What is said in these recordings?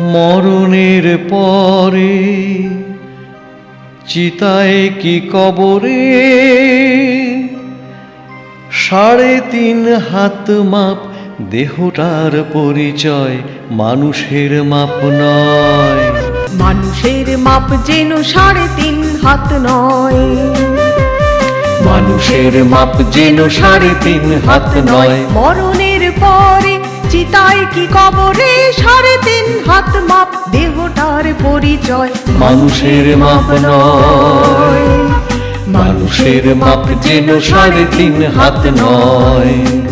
মরণের পরে চিতায় কি কবরে? সাড়ে তিন হাত মাপ দেহটার পরিচয় মানুষের মাপ নয়। মানুষের মাপ যেন সাড়ে তিন হাত নয়। মানুষের মাপ যেন সাড়ে তিন হাত নয়। মরণের পরে চিতায় কি কবরে? সাড়ে তিন হাত মাপ দেহটার পরিচয়। মানুষের মাপ নয়। মানুষের মাপ যেন সাড়ে তিন হাত নয়।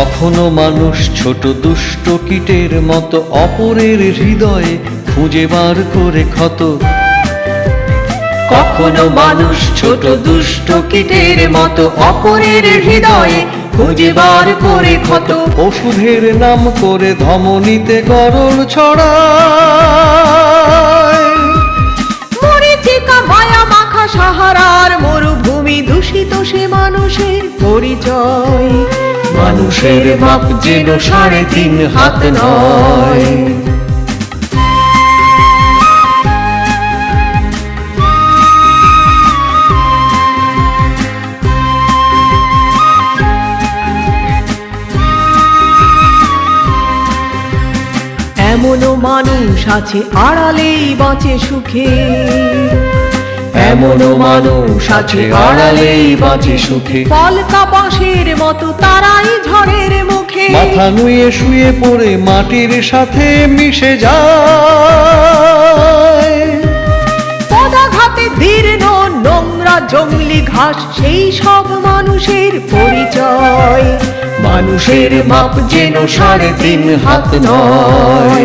কখনো মানুষ ছোট দুষ্ট কীটের মতো অপরের হৃদয়ে খুঁজে বার করে ক্ষত। কখনো মানুষ ছোট দুষ্ট কীটের মতো অপরের হৃদয়ে খুঁজে বার করে ক্ষত। ওষুধের নাম করে ধমনীতে গরল ছড়ায় মানুষের মাপ যেন সাড়ে তিন হাত নয়। এমনও মানুষ আছে আড়ালেই বাঁচে সুখে। এমনও মানুষ আছে আড়ালেই বাঁচে সুখে। পলকা বাঁশের মতো তারাই ঝড়ের মুখে। মাথা নুয়ে শুয়ে পড়ে মাটির সাথে মিশে যায়। পদাঘাতে দীর্ণ নোংরা জঙ্গলি ঘাস সেই সব মানুষের পরিচয়। মানুষের মাপ যেন সাড়ে তিন হাত নয়।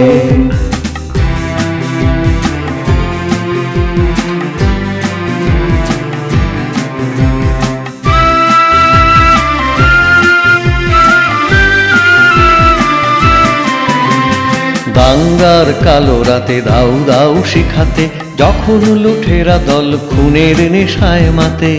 দাঙ্গার কালো রাতে দাউ দাউ শিখাতে, যখন লুঠেরা দল খুনের নেশায় মাতে।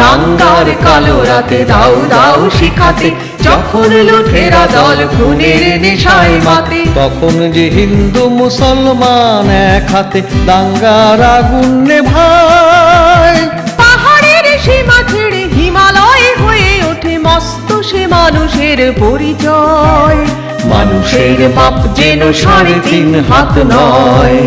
দাঙ্গার কালো রাতে দাউ দাউ শিখাতে, যখন লুঠেরা দল খুনের নেশায় মাতে। তখন যে হিন্দু মুসলমান এক হাতে দাঙ্গার আগুন নেভায়। পাহাড়ের সীমা ছেড়ে হিমালয় হয়ে ওঠে মস্ত সে মানুষের পরিচয়। মানুষের মাপ যেন সাড়ে তিন হাত নয়।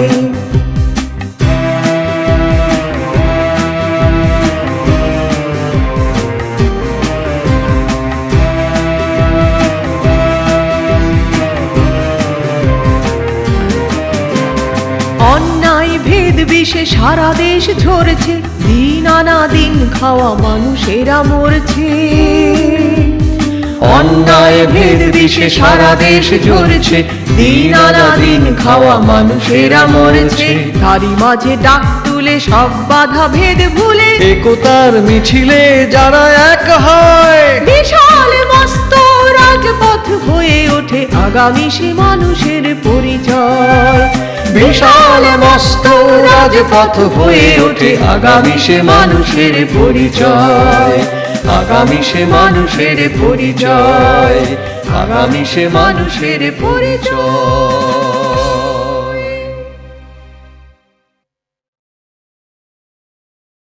অন্যায় ভেদ সারা দেশ ঝরছে, দিন আনা দিন খাওয়া মানুষেরা মরছে। অন্যায় ভেদ বিষে সারা দেশ জ্বলছে। দিন আনা দিন খাওয়া মানুষেরা মরেছে। তারই মাঝে ডাক তুলে সব বাধা ভেদ ভুলে। একতার মিছিলে যারা এক হয়। বিশাল মস্ত রাজপথ হয়ে ওঠে আগামী সে মানুষের পরিচয়। বিশাল মস্ত রাজপথ হয়ে ওঠে আগামী সে মানুষের পরিচয়। আগামী সে মানুষের পরিচয়। আগামী সে মানুষের পরিচয়।